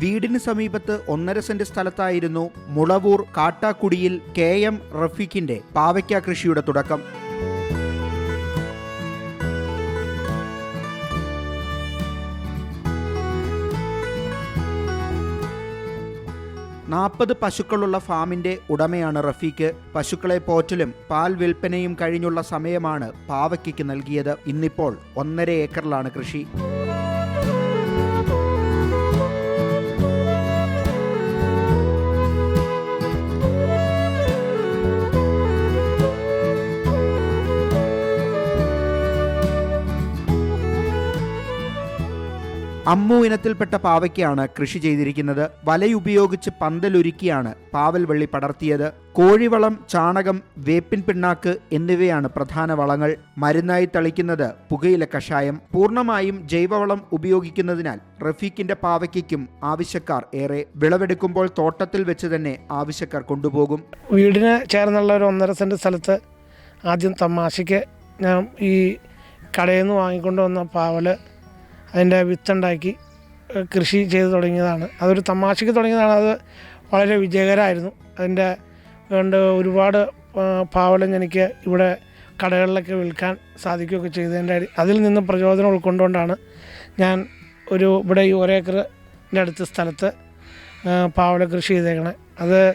വീടിന് സമീപത്ത് ഒന്നര സെന്റ് സ്ഥലത്തായിരുന്നു മുളവൂർ കാട്ടാക്കുടിയിൽ കെ എം റഫീഖിന്റെ പാവയ്ക്ക കൃഷിയുടെ തുടക്കം. നാൽപ്പത് പശുക്കളുള്ള ഫാമിന്റെ ഉടമയാണ് റഫീഖ്. പശുക്കളെ പോറ്റലും പാൽ വിൽപ്പനയും കഴിഞ്ഞുള്ള സമയമാണ് പാവയ്ക്കയ്ക്ക് നൽകിയത്. ഇന്നിപ്പോൾ ഒന്നര ഏക്കറിലാണ് കൃഷി. അമ്മു ഇനത്തിൽപ്പെട്ട പാവയ്ക്കാണ് കൃഷി ചെയ്തിരിക്കുന്നത്. വലയുപയോഗിച്ച് പന്തലൊരുക്കിയാണ് പാവൽ വള്ളി പടർത്തിയത്. കോഴിവളം ചാണകം വേപ്പിൻ പിണ്ണാക്ക് എന്നിവയാണ് പ്രധാന വളങ്ങൾ. മരുന്നായി തളിക്കുന്നത് പുകയില കഷായം. പൂർണമായും ജൈവവളം ഉപയോഗിക്കുന്നതിനാൽ റഫീഖിന്റെ പാവയ്ക്കും ആവശ്യക്കാർ ഏറെ വിളവെടുക്കുമ്പോൾ തോട്ടത്തിൽ വെച്ച് തന്നെ ആവശ്യക്കാർ കൊണ്ടുപോകും. വീടിന് ചേർന്നുള്ള ഒരു ഒന്നര സെന്റ് സ്ഥലത്ത് ആദ്യം തമാശയ്ക്ക് ഞാൻ ഈ കടയിൽ നിന്ന് വാങ്ങിക്കൊണ്ടുവന്ന പാവൽ അതിന്റെ വിത്തുണ്ടാക്കി കൃഷി ചെയ്ത് തുടങ്ങിയതാണ്. അതൊരു തമാശയ്ക്ക് തുടങ്ങിയതാണ്. അത് വളരെ വിജയകരമായിരുന്നു. അതിന്റെ വേണ്ട ഒരുപാട് പാവലം എനിക്ക് ഇവിടെ കടകളിലൊക്കെ വിൽക്കാൻ സാധിക്കുകയൊക്കെ ചെയ്തതിന്റെ അതിൽ നിന്ന് പ്രചോദനം ഉൾക്കൊണ്ടുകൊണ്ടാണ് ഞാൻ ഒരു ഇവിടെ ഈ ഒരേക്കറിന്റെ അടുത്ത സ്ഥലത്ത് പാവല കൃഷി ചെയ്തേക്കണേ. അത്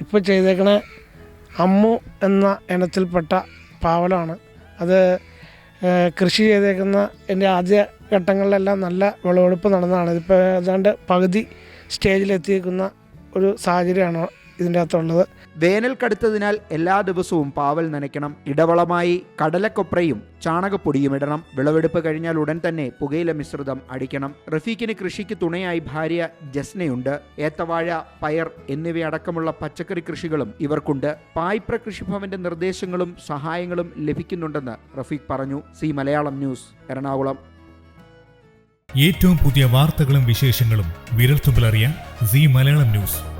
ഇപ്പോൾ ചെയ്തേക്കണ അമ്മു എന്ന ഇനത്തിൽപ്പെട്ട പാവലാണ്. അത് കൃഷി ചെയ്തേക്കുന്ന എന്റെ ആദ്യ ഘട്ടങ്ങളിലെല്ലാം നല്ല വിളവെടുപ്പ് നടന്നതാണ്. ഇതിപ്പോൾ ഏതാണ്ട് പകുതി സ്റ്റേജിലെത്തിയിരിക്കുന്ന ഒരു സാഹചര്യമാണ് ഇതിന്റെ അകത്തുള്ളത് വേനൽ കടുത്തതിനാൽ എല്ലാ ദിവസവും പാവൽ നനയ്ക്കണം. ഇടവളമായി കടലക്കൊപ്രയും ചാണകപ്പൊടിയും ഇടണം. വിളവെടുപ്പ് കഴിഞ്ഞാൽ ഉടൻ തന്നെ പുകയില മിശ്രിതം അടിക്കണം. റഫീഖിന് കൃഷിക്ക് തുണയായി ഭാര്യ ജസ്നയുണ്ട്. ഏത്തവാഴ പയർ എന്നിവയടക്കമുള്ള പച്ചക്കറി കൃഷികളും ഇവർക്കുണ്ട്. പായ്പ്ര കൃഷിഭവന്റെ നിർദ്ദേശങ്ങളും സഹായങ്ങളും ലഭിക്കുന്നുണ്ടെന്ന് റഫീഖ് പറഞ്ഞു. C Malayalam news Ernakulam. ഏറ്റവും പുതിയ വാർത്തകളും വിശേഷങ്ങളും വിരൽത്തുമ്പിലറിയാൻ സി മലയാളം ന്യൂസ്.